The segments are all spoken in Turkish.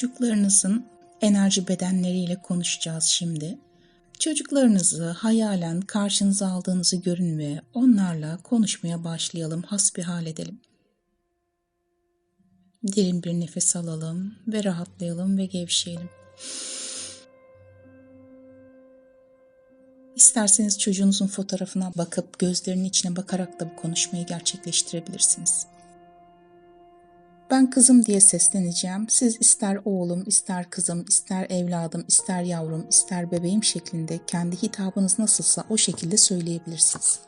Çocuklarınızın enerji bedenleriyle konuşacağız şimdi. Çocuklarınızı hayalen karşınıza aldığınızı görün ve onlarla konuşmaya başlayalım, hasbihal edelim. Derin bir nefes alalım ve rahatlayalım ve gevşeyelim. İsterseniz çocuğunuzun fotoğrafına bakıp gözlerinin içine bakarak da bu konuşmayı gerçekleştirebilirsiniz. Ben kızım diye sesleneceğim. Siz ister oğlum, ister kızım, ister evladım, ister yavrum, ister bebeğim şeklinde kendi hitabınız nasılsa o şekilde söyleyebilirsiniz.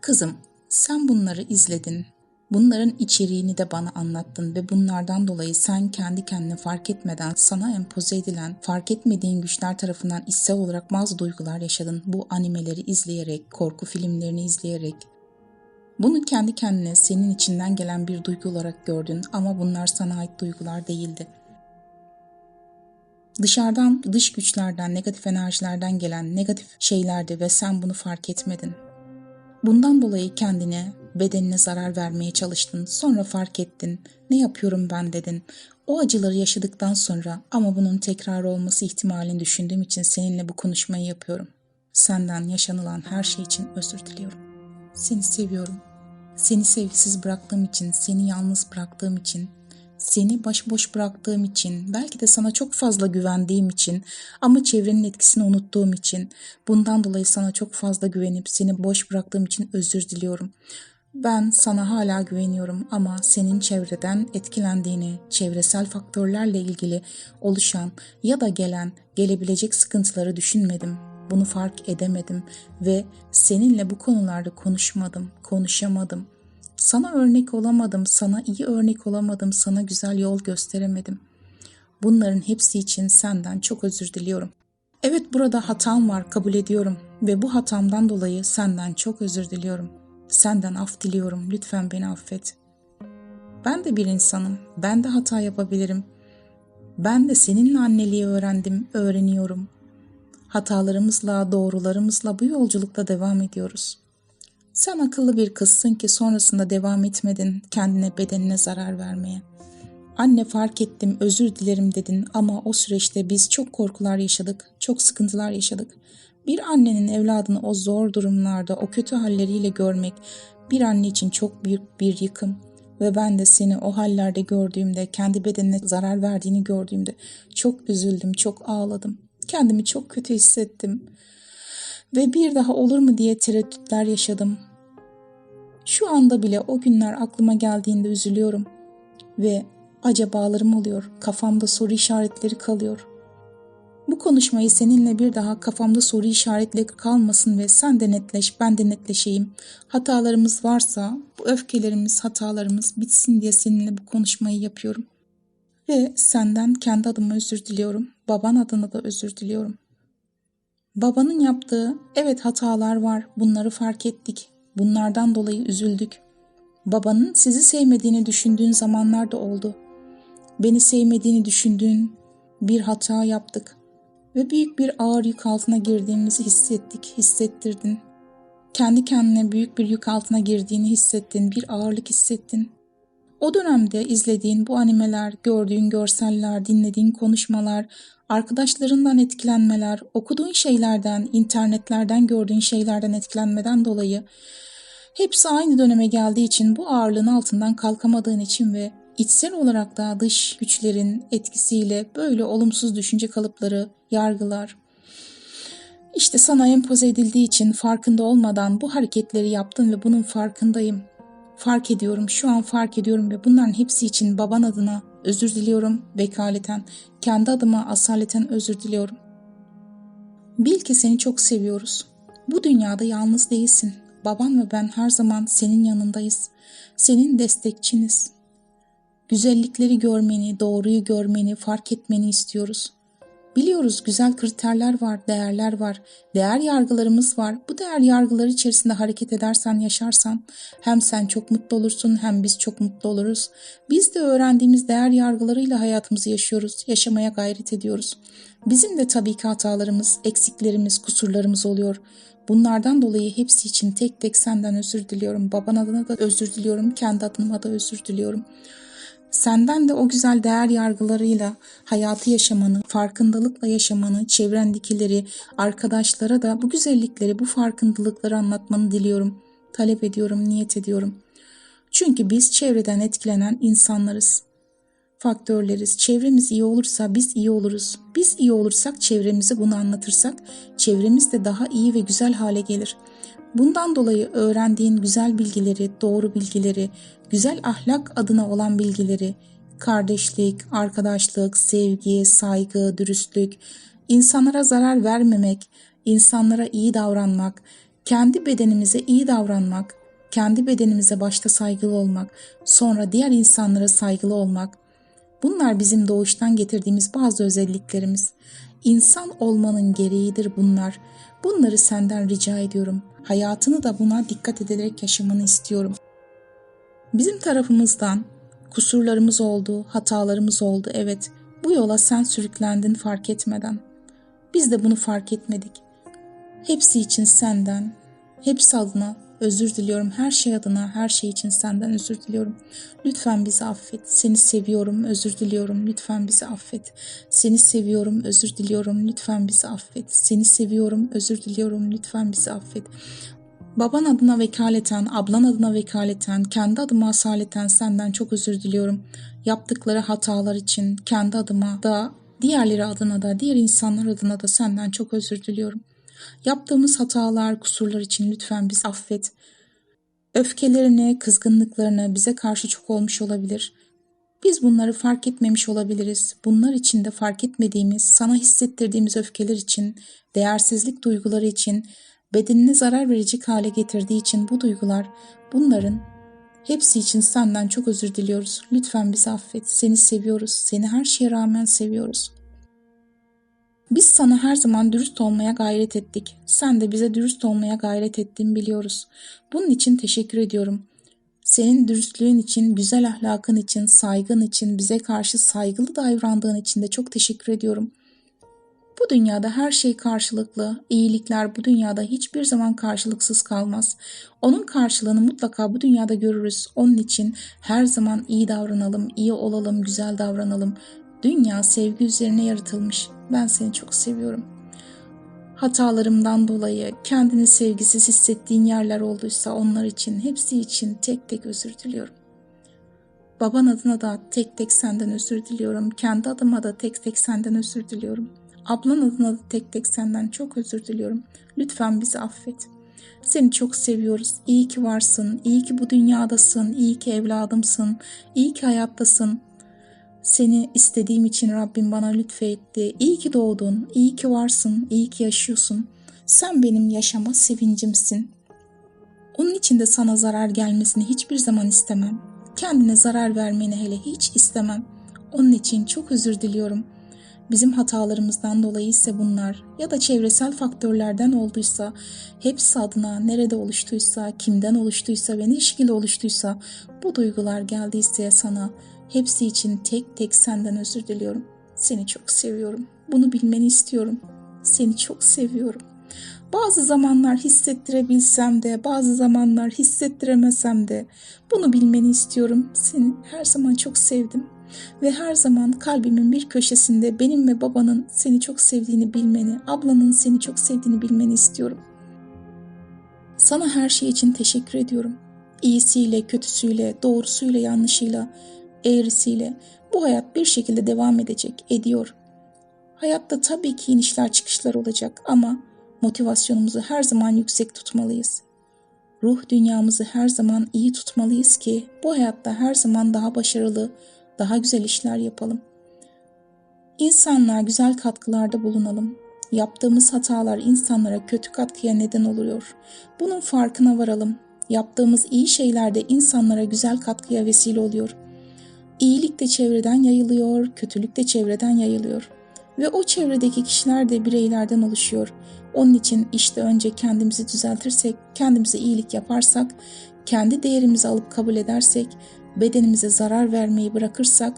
Kızım, sen bunları izledin. Bunların içeriğini de bana anlattın ve bunlardan dolayı sen kendi kendine fark etmeden sana empoze edilen, fark etmediğin güçler tarafından içsel olarak bazı duygular yaşadın. Bu animeleri izleyerek, korku filmlerini izleyerek, bunu kendi kendine senin içinden gelen bir duygu olarak gördün ama bunlar sana ait duygular değildi. Dışarıdan, dış güçlerden, negatif enerjilerden gelen negatif şeylerdi ve sen bunu fark etmedin. Bundan dolayı kendine, bedenine zarar vermeye çalıştın. Sonra fark ettin. Ne yapıyorum ben dedin. O acıları yaşadıktan sonra ama bunun tekrar olması ihtimalini düşündüğüm için seninle bu konuşmayı yapıyorum. Senden yaşanılan her şey için özür diliyorum. Seni seviyorum. Seni sevgisiz bıraktığım için, seni yalnız bıraktığım için, seni başıboş bıraktığım için, belki de sana çok fazla güvendiğim için ama çevrenin etkisini unuttuğum için, bundan dolayı sana çok fazla güvenip seni boş bıraktığım için özür diliyorum. Ben sana hala güveniyorum ama senin çevreden etkilendiğini, çevresel faktörlerle ilgili oluşan ya da gelen, gelebilecek sıkıntıları düşünmedim. Bunu fark edemedim ve seninle bu konularda konuşmadım, konuşamadım. Sana örnek olamadım, sana iyi örnek olamadım, sana güzel yol gösteremedim. Bunların hepsi için senden çok özür diliyorum. Evet burada hatam var, kabul ediyorum ve bu hatamdan dolayı senden çok özür diliyorum. Senden af diliyorum, lütfen beni affet. Ben de bir insanım, ben de hata yapabilirim. Ben de seninle anneliği öğrendim, öğreniyorum. Hatalarımızla, doğrularımızla bu yolculukta devam ediyoruz. Sen akıllı bir kızsın ki sonrasında devam etmedin kendine bedenine zarar vermeye. Anne fark ettim, özür dilerim dedin ama o süreçte biz çok korkular yaşadık, çok sıkıntılar yaşadık. Bir annenin evladını o zor durumlarda, o kötü halleriyle görmek bir anne için çok büyük bir yıkım. Ve ben de seni o hallerde gördüğümde, kendi bedenine zarar verdiğini gördüğümde çok üzüldüm, çok ağladım. Kendimi çok kötü hissettim. Ve bir daha olur mu diye tereddütler yaşadım. Şu anda bile o günler aklıma geldiğinde üzülüyorum. Ve acabalarım oluyor. Kafamda soru işaretleri kalıyor. Bu konuşmayı seninle bir daha kafamda soru işaretleri kalmasın ve sen de netleş, ben de netleşeyim. Hatalarımız varsa bu öfkelerimiz, hatalarımız bitsin diye seninle bu konuşmayı yapıyorum. Ve senden kendi adıma özür diliyorum. Baban adına da özür diliyorum. Babanın yaptığı evet hatalar var. Bunları fark ettik. Bunlardan dolayı üzüldük. Babanın sizi sevmediğini düşündüğün zamanlar da oldu. Beni sevmediğini düşündüğün bir hata yaptık ve büyük bir ağır yük altına girdiğimizi hissettik, hissettirdin. Kendi kendine büyük bir yük altına girdiğini hissettin, bir ağırlık hissettin. O dönemde izlediğin bu animeler, gördüğün görseller, dinlediğin konuşmalar, arkadaşlarından etkilenmeler, okuduğun şeylerden, internetlerden gördüğün şeylerden etkilenmeden dolayı hepsi aynı döneme geldiği için bu ağırlığın altından kalkamadığın için ve içsel olarak da dış güçlerin etkisiyle böyle olumsuz düşünce kalıpları, yargılar, işte sana empoze edildiği için farkında olmadan bu hareketleri yaptın ve bunun farkındayım. Fark ediyorum, şu an fark ediyorum ve bunların hepsi için baban adına özür diliyorum vekaleten, kendi adıma asaleten özür diliyorum. Bil ki seni çok seviyoruz. Bu dünyada yalnız değilsin. Baban ve ben her zaman senin yanındayız. Senin destekçiniz. Güzellikleri görmeni, doğruyu görmeni, fark etmeni istiyoruz. Biliyoruz güzel kriterler var, değerler var, değer yargılarımız var. Bu değer yargıları içerisinde hareket edersen, yaşarsan hem sen çok mutlu olursun hem biz çok mutlu oluruz. Biz de öğrendiğimiz değer yargılarıyla hayatımızı yaşıyoruz, yaşamaya gayret ediyoruz. Bizim de tabii ki hatalarımız, eksiklerimiz, kusurlarımız oluyor. Bunlardan dolayı hepsi için tek tek senden özür diliyorum. Baban adına da özür diliyorum, kendi adıma da özür diliyorum. Senden de o güzel değer yargılarıyla hayatı yaşamanı, farkındalıkla yaşamanı, çevrendekileri, arkadaşlara da bu güzellikleri, bu farkındalıkları anlatmanı diliyorum. Talep ediyorum, niyet ediyorum. Çünkü biz çevreden etkilenen insanlarız. Faktörleriz. Çevremiz iyi olursa biz iyi oluruz. Biz iyi olursak çevremize bunu anlatırsak çevremiz de daha iyi ve güzel hale gelir. Bundan dolayı öğrendiğin güzel bilgileri, doğru bilgileri, güzel ahlak adına olan bilgileri, kardeşlik, arkadaşlık, sevgi, saygı, dürüstlük, insanlara zarar vermemek, insanlara iyi davranmak, kendi bedenimize iyi davranmak, kendi bedenimize başta saygılı olmak, sonra diğer insanlara saygılı olmak. Bunlar bizim doğuştan getirdiğimiz bazı özelliklerimiz. İnsan olmanın gereğidir bunlar. Bunları senden rica ediyorum. Hayatını da buna dikkat ederek yaşamanı istiyorum. Bizim tarafımızdan kusurlarımız oldu, hatalarımız oldu. Evet, bu yola sen sürüklendin fark etmeden. Biz de bunu fark etmedik. Hepsi için senden, hepsi adına özür diliyorum. Her şey adına, her şey için senden özür diliyorum. Lütfen bizi affet. Seni seviyorum, özür diliyorum. Lütfen bizi affet. Seni seviyorum, özür diliyorum. Lütfen bizi affet. Seni seviyorum, özür diliyorum. Lütfen bizi affet. Baban adına vekaleten, ablan adına vekaleten, kendi adıma asaleten senden çok özür diliyorum. Yaptıkları hatalar için kendi adıma da, diğerleri adına da, diğer insanlar adına da senden çok özür diliyorum. Yaptığımız hatalar, kusurlar için lütfen bizi affet. Öfkelerini, kızgınlıklarını bize karşı çok olmuş olabilir. Biz bunları fark etmemiş olabiliriz. Bunlar için de fark etmediğimiz, sana hissettirdiğimiz öfkeler için, değersizlik duyguları için, bedenine zarar verecek hale getirdiği için bu duygular, bunların hepsi için senden çok özür diliyoruz. Lütfen bizi affet. Seni seviyoruz. Seni her şeye rağmen seviyoruz. Biz sana her zaman dürüst olmaya gayret ettik. Sen de bize dürüst olmaya gayret ettin biliyoruz. Bunun için teşekkür ediyorum. Senin dürüstlüğün için, güzel ahlakın için, saygın için, bize karşı saygılı davrandığın için de çok teşekkür ediyorum. Bu dünyada her şey karşılıklı, iyilikler bu dünyada hiçbir zaman karşılıksız kalmaz. Onun karşılığını mutlaka bu dünyada görürüz. Onun için her zaman iyi davranalım, iyi olalım, güzel davranalım. Dünya sevgi üzerine yaratılmış. Ben seni çok seviyorum. Hatalarımdan dolayı kendini sevgisiz hissettiğin yerler olduysa onlar için, hepsi için tek tek özür diliyorum. Baban adına da tek tek senden özür diliyorum. Kendi adıma da tek tek senden özür diliyorum. Ablan adına da tek tek senden çok özür diliyorum. Lütfen bizi affet. Seni çok seviyoruz. İyi ki varsın. İyi ki bu dünyadasın. İyi ki evladımsın. İyi ki hayattasın. Seni istediğim için Rabbim bana lütfetti. İyi ki doğdun, iyi ki varsın, iyi ki yaşıyorsun. Sen benim yaşama sevincimsin. Onun için de sana zarar gelmesini hiçbir zaman istemem. Kendine zarar vermeni hele hiç istemem. Onun için çok özür diliyorum. Bizim hatalarımızdan dolayı ise bunlar ya da çevresel faktörlerden olduysa, hepsi adına nerede oluştuysa, kimden oluştuysa ve ne şekilde oluştuysa bu duygular geldiyse sana Hepsi için tek tek senden özür diliyorum. Seni çok seviyorum. Bunu bilmeni istiyorum. Seni çok seviyorum. Bazı zamanlar hissettirebilsem de, bazı zamanlar hissettiremesem de bunu bilmeni istiyorum. Seni her zaman çok sevdim ve her zaman kalbimin bir köşesinde benim ve babanın seni çok sevdiğini bilmeni, ablanın seni çok sevdiğini bilmeni istiyorum. Sana her şey için teşekkür ediyorum. İyisiyle, kötüsüyle, doğrusuyla, yanlışıyla eğrisiyle bu hayat bir şekilde devam edecek, ediyor. Hayatta tabii ki inişler çıkışlar olacak ama motivasyonumuzu her zaman yüksek tutmalıyız. Ruh dünyamızı her zaman iyi tutmalıyız ki bu hayatta her zaman daha başarılı, daha güzel işler yapalım. İnsanlığa güzel katkılarda bulunalım. Yaptığımız hatalar insanlara kötü katkıya neden oluyor. Bunun farkına varalım. Yaptığımız iyi şeyler de insanlara güzel katkıya vesile oluyor.'' İyilik de çevreden yayılıyor, kötülük de çevreden yayılıyor. Ve o çevredeki kişiler de bireylerden oluşuyor. Onun için işte önce kendimizi düzeltirsek, kendimize iyilik yaparsak, kendi değerimizi alıp kabul edersek, bedenimize zarar vermeyi bırakırsak,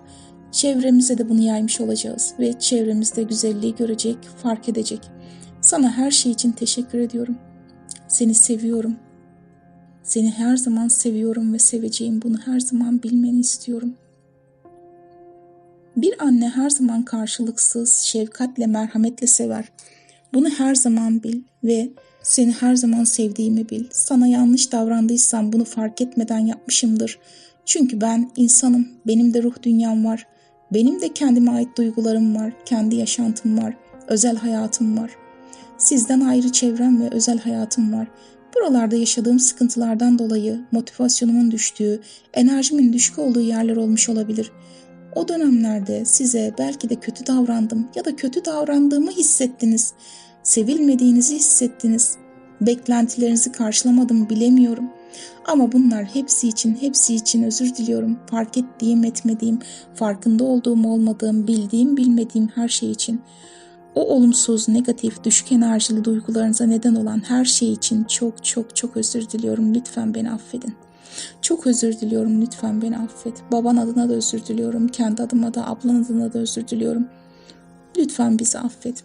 çevremize de bunu yaymış olacağız ve çevremizde güzelliği görecek, fark edecek. Sana her şey için teşekkür ediyorum. Seni seviyorum. Seni her zaman seviyorum ve seveceğim. Bunu her zaman bilmeni istiyorum.'' Bir anne her zaman karşılıksız, şefkatle, merhametle sever. Bunu her zaman bil ve seni her zaman sevdiğimi bil. Sana yanlış davrandıysam bunu fark etmeden yapmışımdır. Çünkü ben insanım. Benim de ruh dünyam var. Benim de kendime ait duygularım var. Kendi yaşantım var. Özel hayatım var. Sizden ayrı çevrem ve özel hayatım var. Buralarda yaşadığım sıkıntılardan dolayı motivasyonumun düştüğü, enerjimin düşük olduğu yerler olmuş olabilir. O dönemlerde size belki de kötü davrandım ya da kötü davrandığımı hissettiniz. Sevilmediğinizi hissettiniz. Beklentilerinizi karşılamadım bilemiyorum. Ama bunlar hepsi için, hepsi için özür diliyorum. Fark ettiğim, etmediğim, farkında olduğum, olmadığım, bildiğim, bilmediğim her şey için. O olumsuz, negatif, düşük enerjili duygularınıza neden olan her şey için çok çok çok özür diliyorum. Lütfen beni affedin. Çok özür diliyorum. Lütfen beni affet. Baban adına da özür diliyorum. Kendi adıma da, ablan adına da özür diliyorum. Lütfen bizi affet.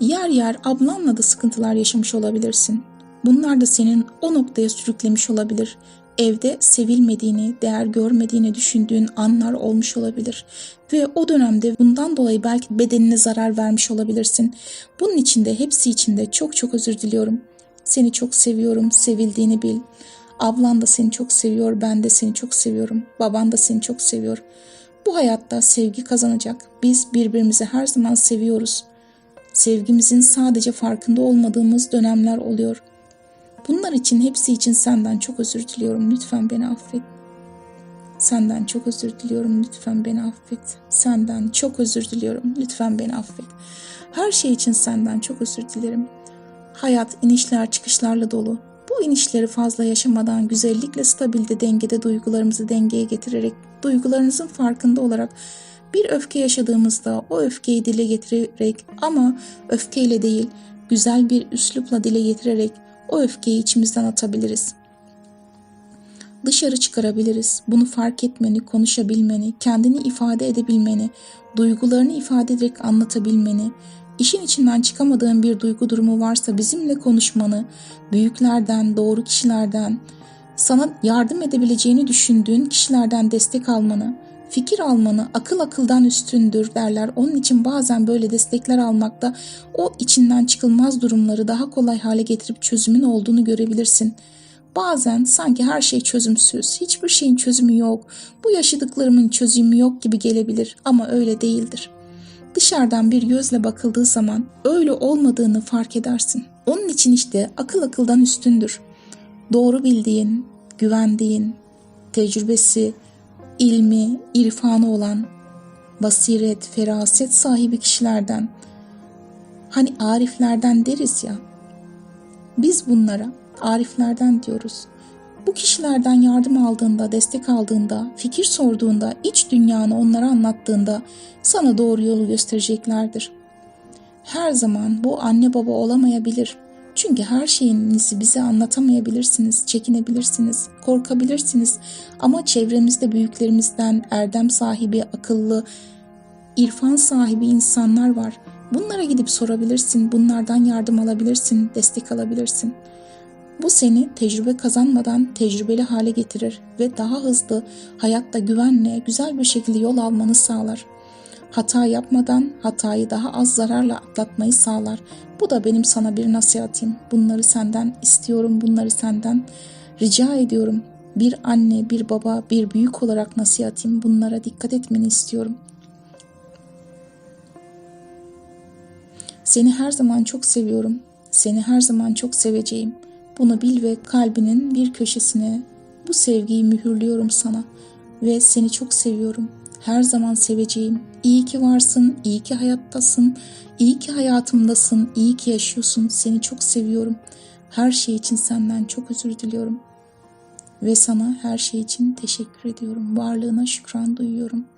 Yer yer ablanla da sıkıntılar yaşamış olabilirsin. Bunlar da senin o noktaya sürüklemiş olabilir. Evde sevilmediğini, değer görmediğini düşündüğün anlar olmuş olabilir. Ve o dönemde bundan dolayı belki bedenine zarar vermiş olabilirsin. Bunun için de hepsi için de çok çok özür diliyorum. Seni çok seviyorum, sevildiğini bil. Ablan da seni çok seviyor, ben de seni çok seviyorum. Baban da seni çok seviyor. Bu hayatta sevgi kazanacak. Biz birbirimizi her zaman seviyoruz. Sevgimizin sadece farkında olmadığımız dönemler oluyor. Bunlar için hepsi için senden çok özür diliyorum. Lütfen beni affet. Senden çok özür diliyorum. Lütfen beni affet. Senden çok özür diliyorum. Lütfen beni affet. Her şey için senden çok özür dilerim. Hayat inişler çıkışlarla dolu. Bu inişleri fazla yaşamadan güzellikle stabilde dengede duygularımızı dengeye getirerek duygularınızın farkında olarak bir öfke yaşadığımızda o öfkeyi dile getirerek ama öfkeyle değil güzel bir üslupla dile getirerek o öfkeyi içimizden atabiliriz. Dışarı çıkarabiliriz. Bunu fark etmeni, konuşabilmeni, kendini ifade edebilmeni, duygularını ifade ederek anlatabilmeni, işin içinden çıkamadığın bir duygu durumu varsa bizimle konuşmanı, büyüklerden, doğru kişilerden, sana yardım edebileceğini düşündüğün kişilerden destek almanı, fikir almanı akıl akıldan üstündür derler. Onun için bazen böyle destekler almakta o içinden çıkılmaz durumları daha kolay hale getirip çözümün olduğunu görebilirsin. Bazen sanki her şey çözümsüz, hiçbir şeyin çözümü yok, bu yaşadıklarımın çözümü yok gibi gelebilir ama öyle değildir. Dışarıdan bir gözle bakıldığı zaman öyle olmadığını fark edersin. Onun için işte akıl akıldan üstündür. Doğru bildiğin, güvendiğin, tecrübesi, ilmi, irfanı olan, basiret, feraset sahibi kişilerden, hani ariflerden deriz ya, biz bunlara ariflerden diyoruz. Bu kişilerden yardım aldığında, destek aldığında, fikir sorduğunda, iç dünyanı onlara anlattığında sana doğru yolu göstereceklerdir. Her zaman bu anne baba olamayabilir. Çünkü her şeyinizi bize anlatamayabilirsiniz, çekinebilirsiniz, korkabilirsiniz. Ama çevremizde büyüklerimizden erdem sahibi, akıllı, irfan sahibi insanlar var. Bunlara gidip sorabilirsin, bunlardan yardım alabilirsin, destek alabilirsin. Bu seni tecrübe kazanmadan tecrübeli hale getirir ve daha hızlı, hayatta güvenle, güzel bir şekilde yol almanı sağlar. Hata yapmadan hatayı daha az zararla atlatmayı sağlar. Bu da benim sana bir nasihatim. Bunları senden istiyorum, bunları senden rica ediyorum. Bir anne, bir baba, bir büyük olarak nasihatim bunlara dikkat etmeni istiyorum. Seni her zaman çok seviyorum. Seni her zaman çok seveceğim. Bunu bil ve kalbinin bir köşesine bu sevgiyi mühürlüyorum sana ve seni çok seviyorum. Her zaman seveceğim. İyi ki varsın, iyi ki hayattasın, iyi ki hayatımdasın, iyi ki yaşıyorsun. Seni çok seviyorum. Her şey için senden çok özür diliyorum. Ve sana her şey için teşekkür ediyorum. Varlığına şükran duyuyorum.''